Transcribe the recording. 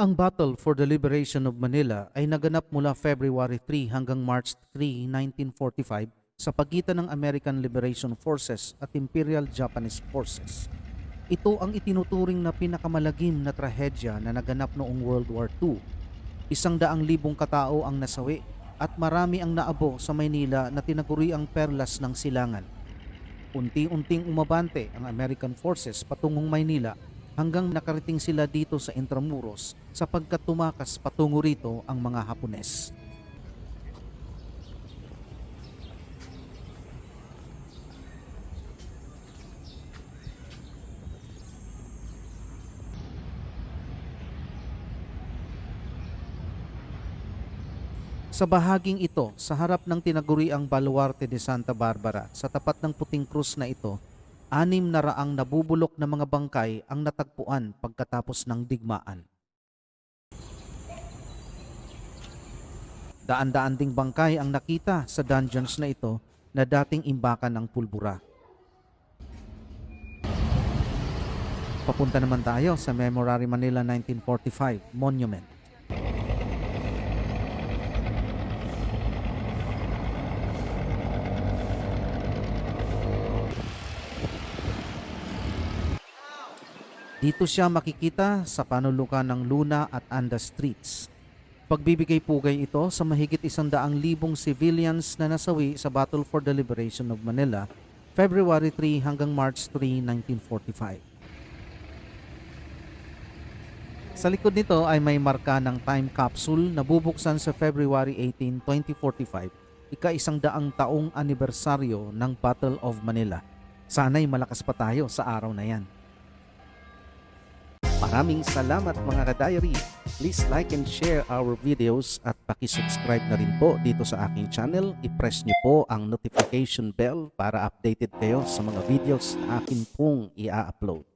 Ang Battle for the Liberation of Manila ay naganap mula February 3 hanggang March 3, 1945 sa pagitan ng American Liberation Forces at Imperial Japanese Forces. Ito ang itinuturing na pinakamalagim na trahedya na naganap noong World War II. Isang daang libong katao ang nasawi at marami ang naabo sa Maynila na tinaguri ang perlas ng silangan. Unti-unting umabante ang American forces patungong Maynila hanggang nakarating sila dito sa Intramuros sapagkat tumakas patungo rito ang mga Hapones. Sa bahaging ito, sa harap ng tinaguriang Baluarte de Santa Barbara, sa tapat ng puting krus na ito, anim na raang nabubulok na mga bangkay ang natagpuan pagkatapos ng digmaan. Daan-daan ding bangkay ang nakita sa dungeons na ito na dating imbakan ng pulbura. Papunta naman tayo sa Memorary Manila 1945 Monument. Dito siya makikita sa panulukan ng Luna at Anda Streets. Pagbibigay pugay ito sa mahigit isang daang libong civilians na nasawi sa Battle for the Liberation of Manila, February 3 hanggang March 3, 1945. Sa likod nito ay may marka ng time capsule na bubuksan sa February 18, 2045, ika-isang daang taong anibersaryo ng Battle of Manila. Sana'y malakas pa tayo sa araw na yan. Maraming salamat mga ka-diary. Please like and share our videos at pakisubscribe na rin po dito sa aking channel. I-press nyo po ang notification bell para updated kayo sa mga videos na akin pong i-upload.